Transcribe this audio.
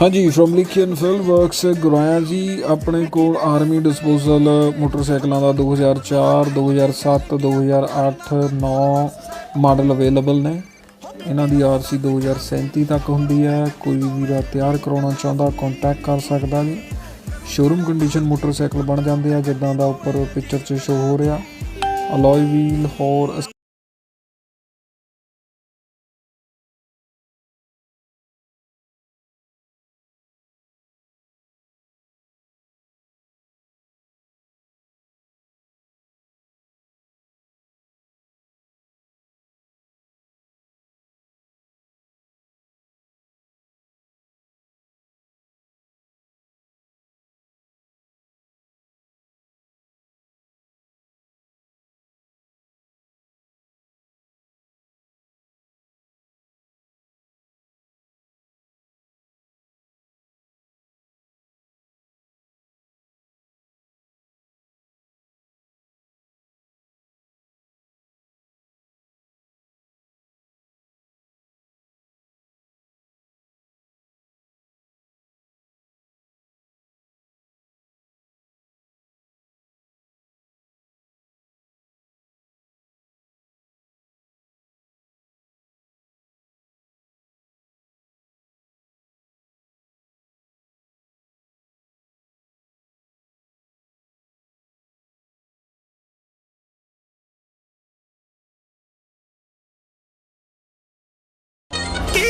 ਹਾਂਜੀ ਫਰੋਮ ਲਿਖੀਅਨ ਫਿਲ ਵਰਕਸ ਗੁਰਾਇਆ ਜੀ, ਆਪਣੇ ਕੋਲ ਆਰਮੀ ਡਿਸਪੋਜ਼ਲ ਮੋਟਰਸਾਈਕਲਾਂ ਦਾ 2004 2007 2008 9 ਮਾਡਲ ਅਵੇਲੇਬਲ ਨੇ ਇਹਨਾਂ ਦੀ ਆਰਸੀ 2037 ਤੱਕ ਹੁੰਦੀ ਹੈ। ਕੋਈ ਵੀਰਾ ਤਿਆਰ ਕਰਾਉਣਾ ਚਾਹੁੰਦਾ ਕੰਟੈਕਟ ਕਰ ਸਕਦਾ ਜੀ। ਸ਼ੋਰੂਮ ਕੰਡੀਸ਼ਨ ਮੋਟਰਸਾਈਕਲ ਬਣ ਜਾਂਦੇ ਆ, ਜਿੱਦਾਂ ਦਾ ਉੱਪਰ ਪਿਕਚਰ 'ਚ ਸ਼ੋ ਹੋ ਰਿਹਾ। ਅਲੋਈ ਵੀਲ ਹੋਰ you